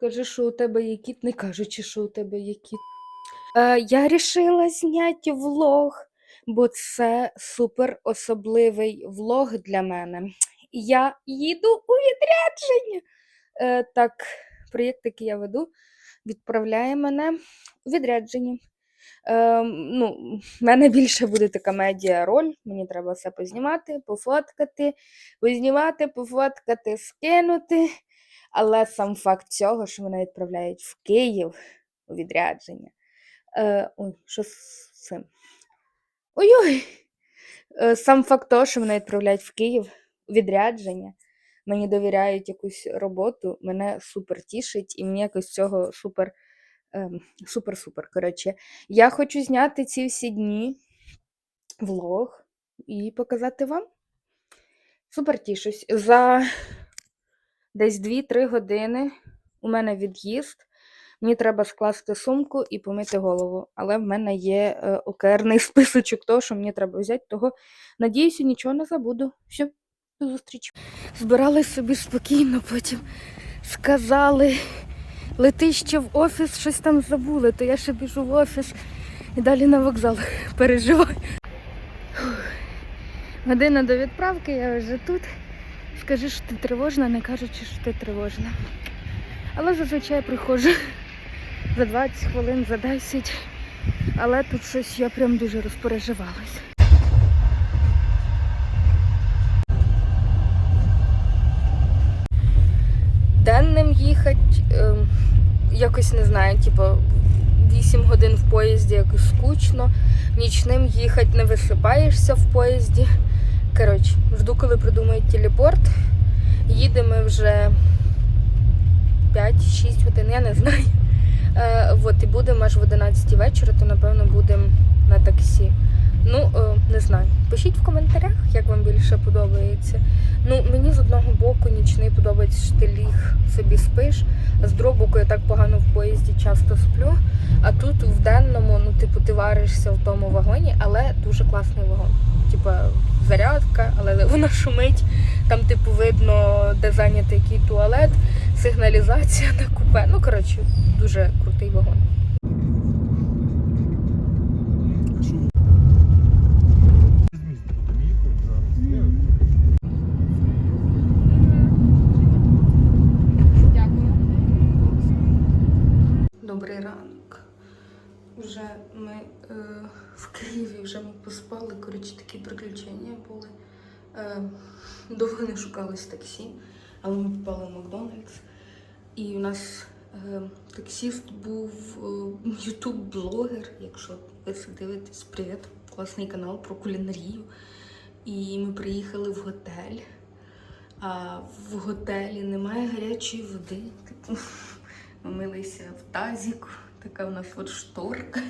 Скажи, що у тебе є кіт, не кажучи, що у тебе є кіт. Е, я рішила зняти влог, бо це супер особливий влог для мене. Я їду у відрядження. Е, так, проєкт, який я веду, відправляє мене у відрядження. Е, ну, в мене більше буде така медіа-роль. Мені треба все познімати, пофоткати, познімати, пофоткати, скинути. Але сам факт цього, що мене відправляють в Київ у відрядження. Е, ой, що з цим? Ой-ой! Е, сам факт того, що мене відправляють в Київ у відрядження, мені довіряють якусь роботу, мене супер тішить, і мені якось цього супер. ем, Супер-супер. Коротше, я хочу зняти ці всі дні влог і показати вам. Супер тішусь. За десь 2-3 години у мене від'їзд. Мені треба скласти сумку і помити голову. Але в мене є е, окерний списочок того, що мені треба взяти. Того, надіюся, нічого не забуду. Все, до зустрічі. Збирали собі спокійно, потім сказали, лети ще в офіс, щось там забули, то я ще біжу в офіс і далі на вокзал переживаю. Година до відправки, я вже тут. Скажи, що ти тривожна, не кажучи, що ти тривожна. Але зазвичай приходжу за 20 хвилин, за 10. Але тут щось я прям дуже розпереживалась. Денним їхати ем, якось не знаю, типу 8 годин в поїзді якось скучно. Нічним їхати не висипаєшся в поїзді. Коротше, жду, коли придумають телепорт. Їдемо вже 5-6 годин, я не знаю. Е, от, і будемо аж в 11 вечора, то напевно будемо на таксі. Ну, е, не знаю. Пишіть в коментарях, як вам більше подобається. Ну, мені з одного боку нічний подобається, що ти ліг собі спиш, а з другого боку я так погано в поїзді часто сплю. А тут в денному, ну, типу, ти варишся в тому вагоні, але дуже класний вагон. Типа зарядка, але вона шумить. Там, типу, видно, де зайнятий який туалет, сигналізація на купе. Ну, коротше, дуже крутий вагон. Добрий ранок. Вже ми е, в Києві, вже ми поспали. Коротше, такі приключення довго не шукалось таксі, але ми попали в Макдональдс. І у нас е, таксіст був е, ютуб-блогер, якщо ви це дивитесь, привіт, класний канал про кулінарію. І ми приїхали в готель. А в готелі немає гарячої води. Типу, ми милися в тазіку, така у нас от шторка.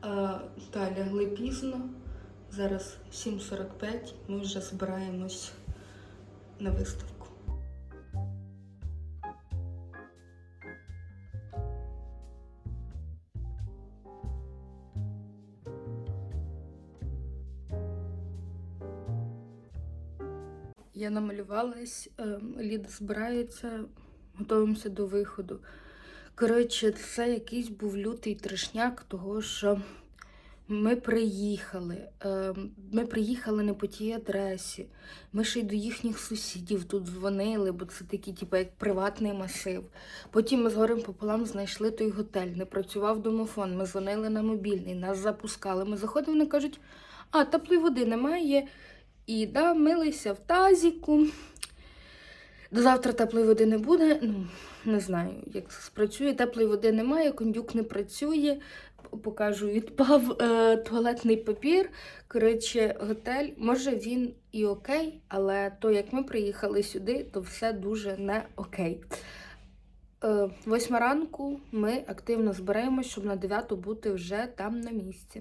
А, та лягли пізно. Зараз 7.45, ми вже збираємось на виставку. Я намалювалась, ем, Ліда збирається, готуємося до виходу. Коротше, це якийсь був лютий трешняк, того що ми приїхали. ем, Ми приїхали не по тій адресі. Ми ще й до їхніх сусідів тут дзвонили, бо це такий, типу, як приватний масив. Потім ми з горем пополам знайшли той готель, не працював домофон. Ми дзвонили на мобільний, нас запускали. Ми заходимо, вони кажуть, а теплої води немає. І да, милися в тазіку. До завтра теплої води не буде. Ну, не знаю, як це спрацює. Теплої води немає, кондюк не працює. Покажу, відпав е, туалетний папір. Коротше, готель, може він і окей, але то, як ми приїхали сюди, то все дуже не окей. Е, восьма ранку ми активно збираємось, щоб на дев'яту бути вже там на місці.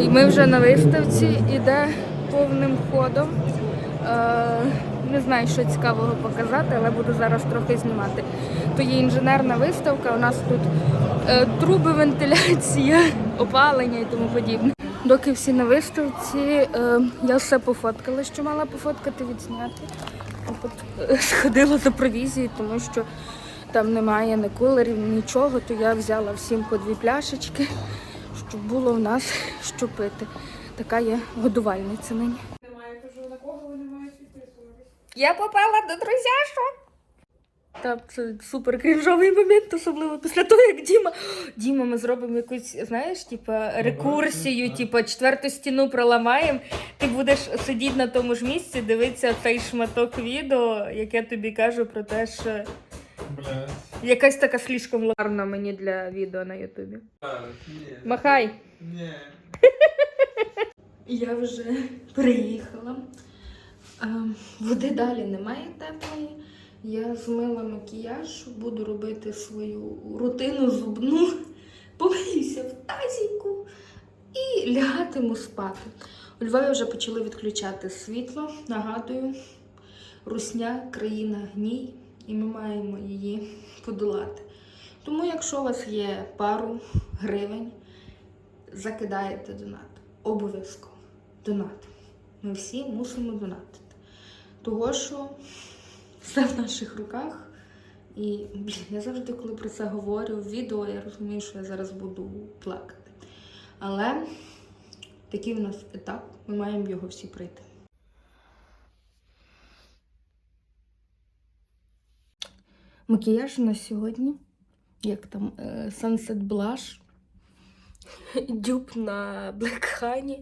І ми вже на виставці іде повним ходом. Е, не знаю, що цікавого показати, але буду зараз трохи знімати. То є інженерна виставка. У нас тут е, труби, вентиляція, опалення і тому подібне. Доки всі на виставці, е, я все пофоткала, що мала пофоткати, відзняти. Сходила за провізією, тому що там немає ні кулерів, нічого, то я взяла всім по дві пляшечки, щоб було в нас що пити. Така є годувальниця нині. Немає, кажу, на кого вони мають підписуватись? Я попала до друзяшу. Так, це супер крінжовий момент, особливо після того, як Діма. Діма, ми зробимо якусь, знаєш, типа рекурсію, типа четверту стіну проламаємо. Ти будеш сидіти на тому ж місці, дивитися цей шматок відео, як я тобі кажу про те, що Блядь. якась така слишком гарна мені для відео на Ютубі. Махай! Ні. Я вже приїхала. Ем, Води далі немає теплої. Я змила макіяж, буду робити свою рутину зубну, помиюся в тазіку і лягатиму спати. У Львові вже почали відключати світло. Нагадую, русня країна гній, і ми маємо її подолати. Тому, якщо у вас є пару гривень, закидаєте донат. Обов'язково. Донат. Ми всі мусимо донатити. Того, що все в наших руках. І я завжди, коли про це говорю в відео, я розумію, що я зараз буду плакати. Але такий у нас етап, ми маємо його всі пройти. Макіяж на сьогодні. Як там е, Sunset Blush. Дюб на Black Honey.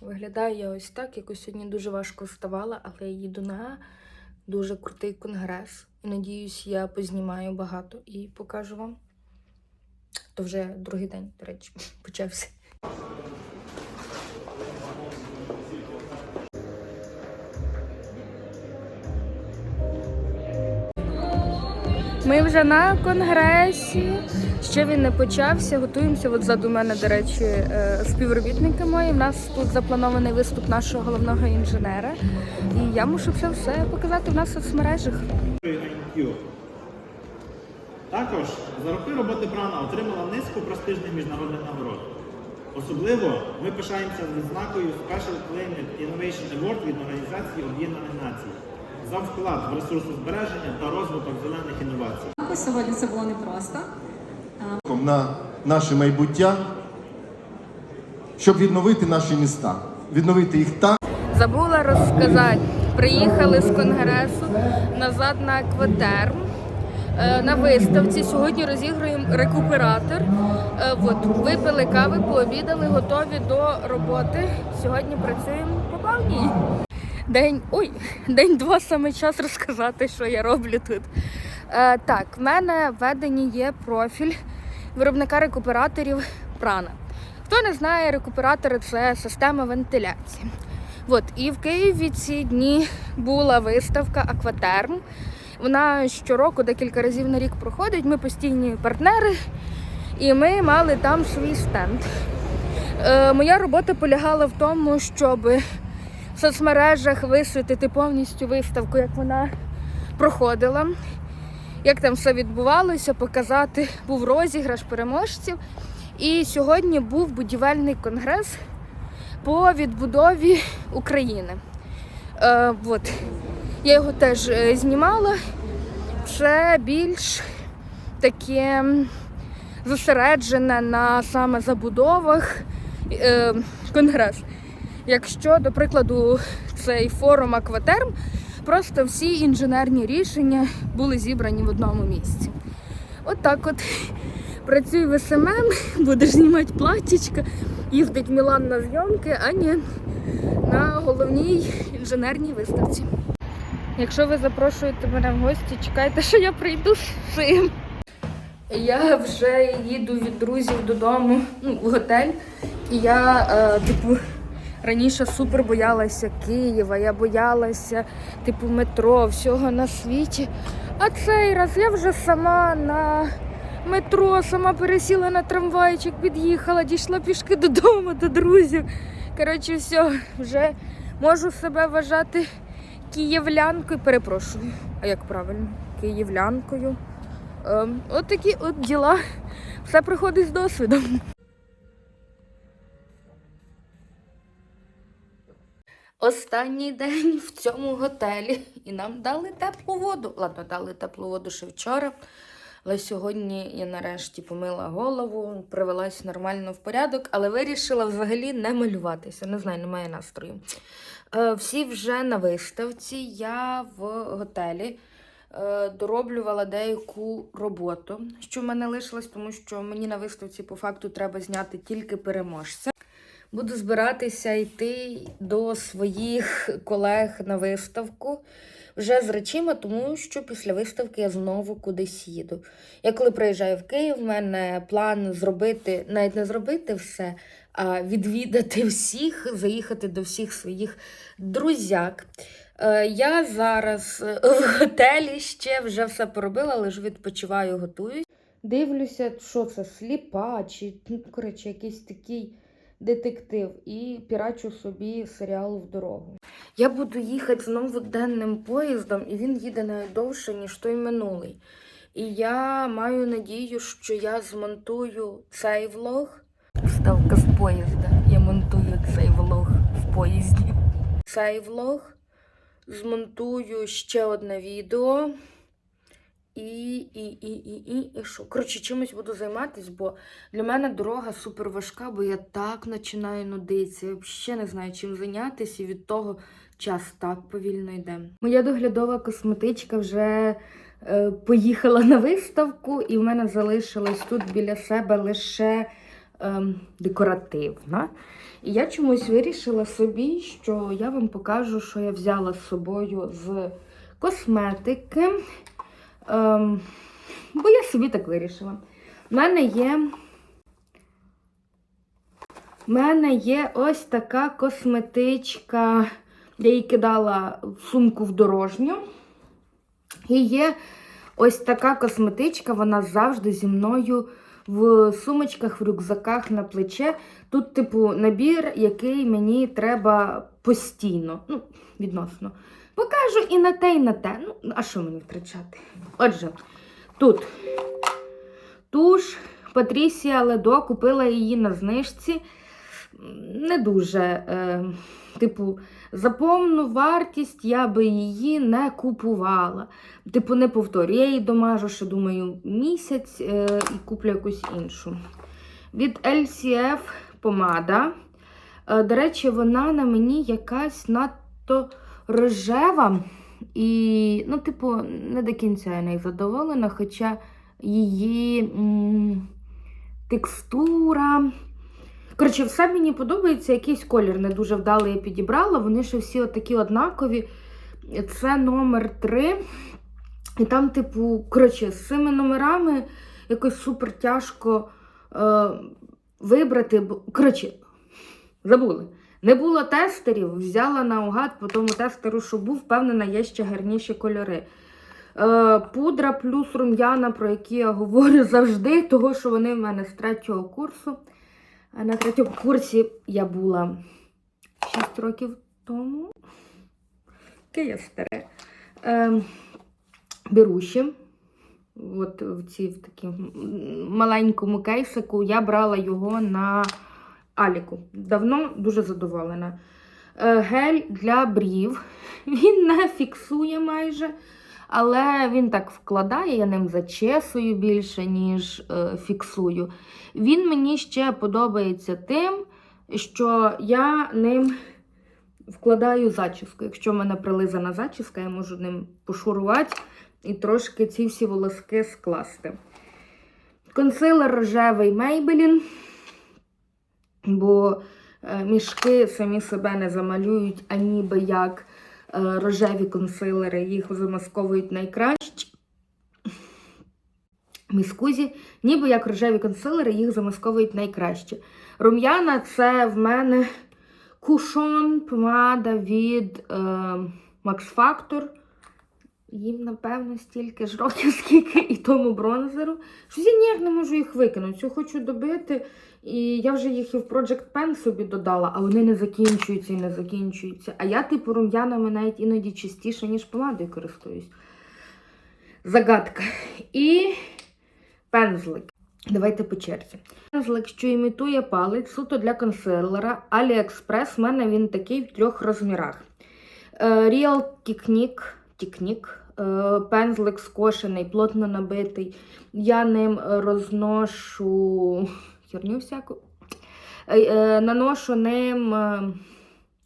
Виглядає ось так. Якось сьогодні дуже важко вставала, але я їду на дуже крутий конгрес. І надіюсь, я познімаю багато і покажу вам. То вже другий день, до речі, почався. Ми вже на конгресі. Ще він не почався. Готуємося. От ззаду мене, до речі, е, співробітники мої. У нас тут запланований виступ нашого головного інженера. І я мушу це все показати в нас в соцмережах. Також за роки роботи Прана отримала низку престижних міжнародних нагород. Особливо ми пишаємося з відзнакою Special Climate Innovation Award від Організації Об'єднаних Націй за вклад в ресурсозбереження та розвиток зелених інновацій. Сьогодні це було непросто. На наше майбуття, щоб відновити наші міста, відновити їх так. Забула розказати. Приїхали з конгресу назад на акватерм. На виставці сьогодні розігруємо рекуператор. Е, От, випили кави, пообідали, готові до роботи. Сьогодні працюємо по повній. День, ой, день-два саме час розказати, що я роблю тут. Е, так, в мене введені є профіль виробника рекуператорів Прана. Хто не знає, рекуператори це система вентиляції. От, і в Києві ці дні була виставка Акватерм. Вона щороку декілька разів на рік проходить. Ми постійні партнери, і ми мали там свій стенд. Е, моя робота полягала в тому, щоб в соцмережах висвітити повністю виставку, як вона проходила, як там все відбувалося, показати. Був розіграш переможців. І сьогодні був будівельний конгрес по відбудові України. Е, от. Я його теж е, знімала. Це більш таке зосереджене на саме забудовах е, конгрес. Якщо, до прикладу, цей форум Акватерм, просто всі інженерні рішення були зібрані в одному місці. От так от працюю в СММ, будеш знімати платічка, їздить Мілан на зйомки, а ні на головній інженерній виставці. Якщо ви запрошуєте мене в гості, чекайте, що я прийду з цим. Я вже їду від друзів додому ну, в готель. І я, е, типу, раніше супер боялася Києва, я боялася, типу, метро, всього на світі. А цей раз я вже сама на метро, сама пересіла на трамвайчик, під'їхала, дійшла пішки додому до друзів. Коротше, все, вже можу себе вважати київлянкою. Перепрошую, а як правильно? Київлянкою. Ем, от такі от діла. Все приходить з досвідом. Останній день в цьому готелі, і нам дали теплу воду. Ладно, дали теплу воду ще вчора. Але сьогодні я нарешті помила голову, привелась нормально в порядок, але вирішила взагалі не малюватися. Не знаю, немає настрою. Е, всі вже на виставці. Я в готелі е, дороблювала деяку роботу, що в мене лишилось, тому що мені на виставці по факту треба зняти тільки переможця. Буду збиратися йти до своїх колег на виставку вже з речима, тому що після виставки я знову кудись їду. Я коли приїжджаю в Київ, в мене план зробити, навіть не зробити все, а відвідати всіх, заїхати до всіх своїх друзяк. Е, Я зараз в готелі ще вже все поробила, лише відпочиваю, готуюсь. Дивлюся, що це сліпа, чи ну, коротше, якийсь такий детектив, і пірачу собі серіал в дорогу. Я буду їхати знову денним поїздом, і він їде навіть довше, ніж той минулий. І я маю надію, що я змонтую цей влог. Вставка з поїзда. Я монтую цей влог в поїзді. Цей влог змонтую ще одне відео. І, і, і, і, і, і що? Коротше, чимось буду займатися, бо для мене дорога супер важка, бо я так починаю нудитися. Я взагалі не знаю, чим зайнятися, і від того час так повільно йде. Моя доглядова косметичка вже е, поїхала на виставку, і в мене залишилась тут біля себе лише ем, декоративна. І я чомусь вирішила собі, що я вам покажу, що я взяла з собою з косметики. Ем, бо я собі так вирішила. У мене є. У мене є ось така косметичка. Я її кидала в сумку в дорожню. І є ось така косметичка, вона завжди зі мною в сумочках, в рюкзаках на плече. Тут, типу, набір, який мені треба постійно, ну, відносно. Покажу і на те, і на те. Ну, а що мені втрачати? Отже, тут туш Патрісія Ледо, купила її на знижці. Не дуже, е, типу, за повну вартість я би її не купувала. Типу, не повторю. Я її домажу, ще думаю, місяць е, і куплю якусь іншу. Від LCF помада. Е, до речі, вона на мені якась надто рожева. І, ну, типу, не до кінця я нею задоволена, хоча її м, текстура. Коротше, все мені подобається, якийсь колір не дуже вдалий я підібрала. Вони ще всі такі однакові. Це номер 3. І там, типу, коротше, з цими номерами якось супер тяжко е, вибрати. Коротше, забули. Не було тестерів, взяла наугад по тому тестеру, що був, впевнена, є ще гарніші кольори. Е, пудра плюс рум'яна, про які я говорю завжди, того, що вони в мене з третього курсу. На третьому курсі я була 6 років тому. Яке я старе. Беруші. От в ці в такому маленькому кейсику я брала його на Аліку. Давно дуже задоволена. Е, Гель для брів. Він не фіксує майже, але він так вкладає, я ним зачесую більше, ніж е, фіксую. Він мені ще подобається тим, що я ним вкладаю зачіску. Якщо в мене прилизана зачіска, я можу ним пошурувати і трошки ці всі волоски скласти. Консилер рожевий Maybelline, бо е, мішки самі себе не замалюють, а ніби як е, рожеві консилери їх замасковують найкраще. Міскузі, ніби як рожеві консилери їх замасковують найкраще. Рум'яна це в мене кушон, помада від е, Max Factor. Їм, напевно, стільки ж років, скільки і тому бронзеру. Щось я ніяк не можу їх викинути. Хочу добити. І я вже їх і в Project Pen собі додала, а вони не закінчуються і не закінчуються. А я, типу, рум'янами навіть іноді частіше, ніж помадою користуюсь. загадка. І пензлик. Давайте по черзі. Пензлик, що імітує палець, суто для консилера. AliExpress, в мене він такий в трьох розмірах. Е, Real Technique, Technique, е, пензлик скошений, плотно набитий. Я ним розношу херню всяку. Е, Наношу ним е,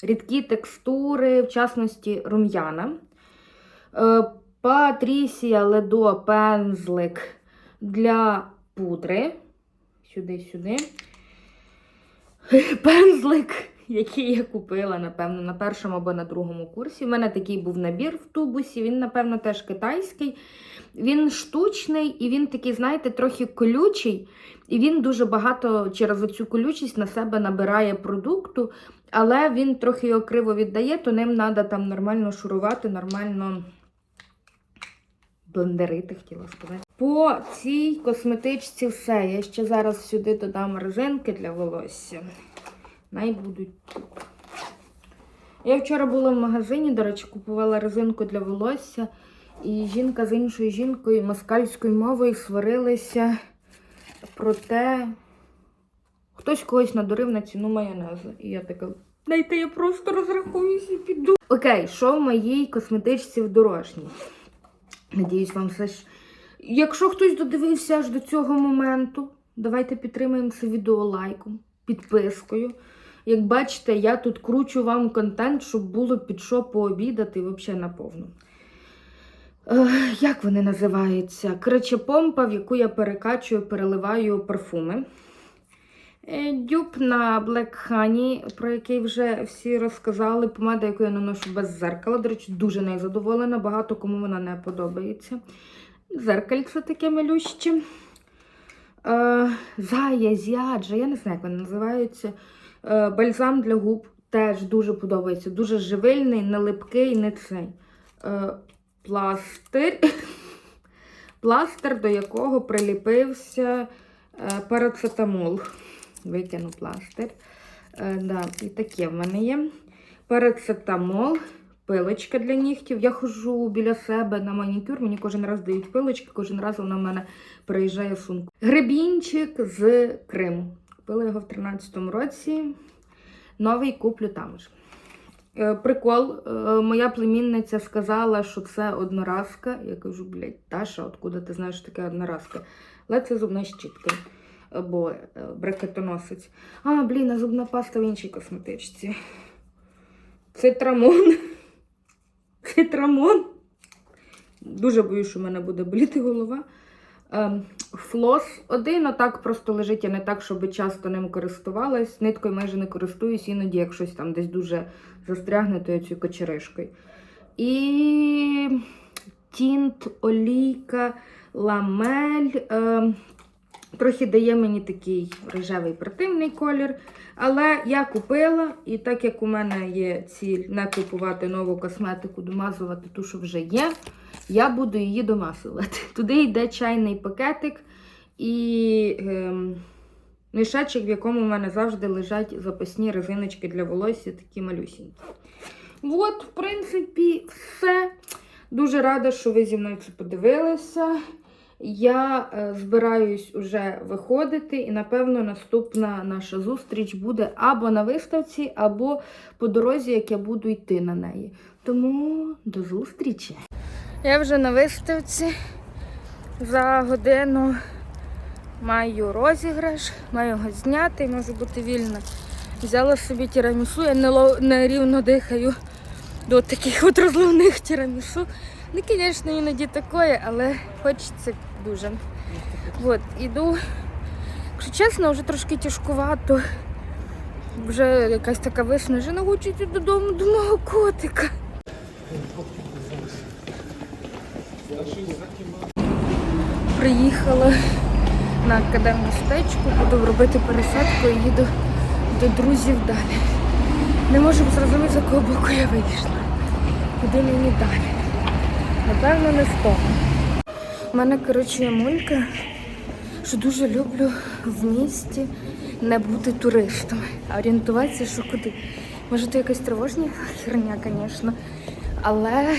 рідкі текстури, в частності рум'яна. Е, Патрісія Ледо пензлик для пудри. Сюди-сюди. Пензлик, який я купила, напевно, на першому або на другому курсі. У мене такий був набір в тубусі. Він, напевно, теж китайський. Він штучний і він такий, знаєте, трохи колючий. І він дуже багато через оцю колючість на себе набирає продукту, але він трохи його криво віддає, то ним треба там нормально шурувати, нормально блендерити, хотіла сказати. По цій косметичці все. Я ще зараз сюди додам резинки для волосся. Най будуть. Я вчора була в магазині, до речі, купувала резинку для волосся. І жінка з іншою жінкою москальською мовою сварилися про те, хтось когось надурив на ціну майонезу. І я така, дайте я просто розрахуюся і піду. Окей, що в моїй косметичці в дорожній? Надіюсь, вам все ж. Якщо хтось додивився аж до цього моменту, давайте підтримаємо це відео лайком, підпискою. Як бачите, я тут кручу вам контент, щоб було під що пообідати взагалі наповну. Як вони називаються? Коротше, помпа, в яку я перекачую, переливаю парфуми. Е, Дюб на Black Honey, про який вже всі розказали. Помада, яку я наношу без зеркала. До речі, дуже нею задоволена. Багато кому вона не подобається. Зеркальце таке малюще. Е, Зая, зяджа, я не знаю, як вони називаються. Е, бальзам для губ теж дуже подобається. Дуже живильний, не липкий, не цей. Е, пластир. Пластир, до якого приліпився е, парацетамол. Викину пластир. Да, і таке в мене є. Парацетамол, пилочка для нігтів. Я ходжу біля себе на манікюр, мені кожен раз дають пилочки, кожен раз вона в мене приїжджає сумку. Гребінчик з Криму. Купила його в 13-му році. Новий куплю там ж. Е, Прикол, е, моя племінниця сказала, що це одноразка. Я кажу, блядь, Таша, откуда ти знаєш таке одноразка? Але це зубна щітка, бо е, брекетоносець. А, блін, а зубна паста в іншій косметичці. Цитрамон. Цитрамон. Дуже боюсь, що в мене буде боліти голова. Флос один, отак просто лежить, я не так, щоб часто ним користувалась. Ниткою майже не користуюсь, іноді, як щось там десь дуже застрягне, то я цю кочеришкою. І тінт, олійка, ламель. Ем, Трохи дає мені такий рожевий противний колір. Але я купила, і так як у мене є ціль не купувати нову косметику, домазувати ту, що вже є, я буду її домасувати. Туди йде чайний пакетик і ем, мішечок, в якому в мене завжди лежать запасні резиночки для волосся, такі малюсінькі. От, в принципі, все. Дуже рада, що ви зі мною це подивилися. Я е, збираюсь уже виходити, і напевно наступна наша зустріч буде або на виставці, або по дорозі, як я буду йти на неї. Тому до зустрічі. Я вже на виставці. За годину маю розіграш, маю його зняти, можу бути вільна. Взяла собі тірамісу, я не, ло- не рівно дихаю до таких от розливних тірамісу. Ну, звісно, іноді такое, але хочеться дуже. От, іду. Якщо чесно, вже трошки тяжкувато. Вже якась така виснажена, йти додому до мого котика. Приїхала на академмістечку, буду робити пересадку і їду до друзів далі. Не можу зрозуміти, з якого боку я вийшла. Куди мені далі? Напевно, не в тому. У мене, коротше, є мулька, що дуже люблю в місті не бути туристом, орієнтуватися, що куди. Може, то якась тривожня херня, звісно. Але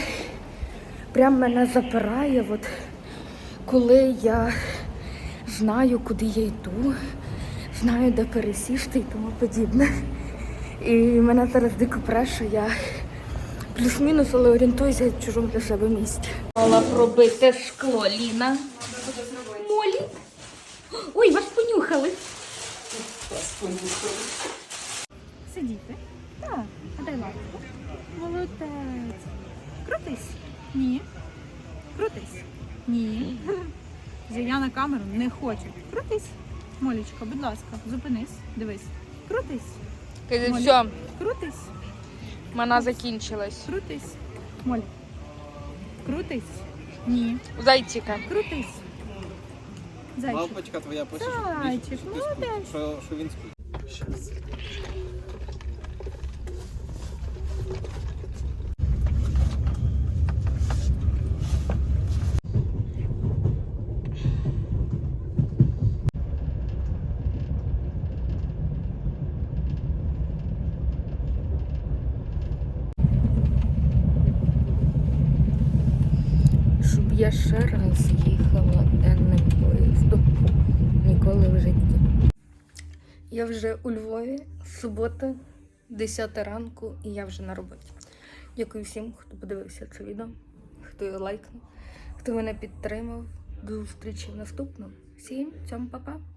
прям мене запирає, от, коли я знаю, куди я йду, знаю, де пересісти і тому подібне. І мене зараз дико пре, що я плюс-мінус, але орієнтуюся в чужому для себе місці. Мала пробити скло, Ліна. Молі. Ой, вас понюхали. Сидіти. Так. А дай лапку. Молодець. Крутись. Ні. Крутись. Ні. Я на камеру не хочу. Крутись. Молічка, будь ласка, зупинись. Дивись. Крутись. Молі. Все, Крутись. вона закінчилась. Крутись. Моль. Крутись. Ні. Зайчика. Крутись. Зайчик. Лампочка твоя пише, Зайчик, що, молодець. що, що він спить. Щоб я ще раз їхала денним поїздом. Ніколи в житті. Я вже у Львові, субота, 10 ранку, і я вже на роботі. Дякую всім, хто подивився це відео, хто його лайкнув, хто мене підтримав. До зустрічі в наступному. Всім цьому па-па!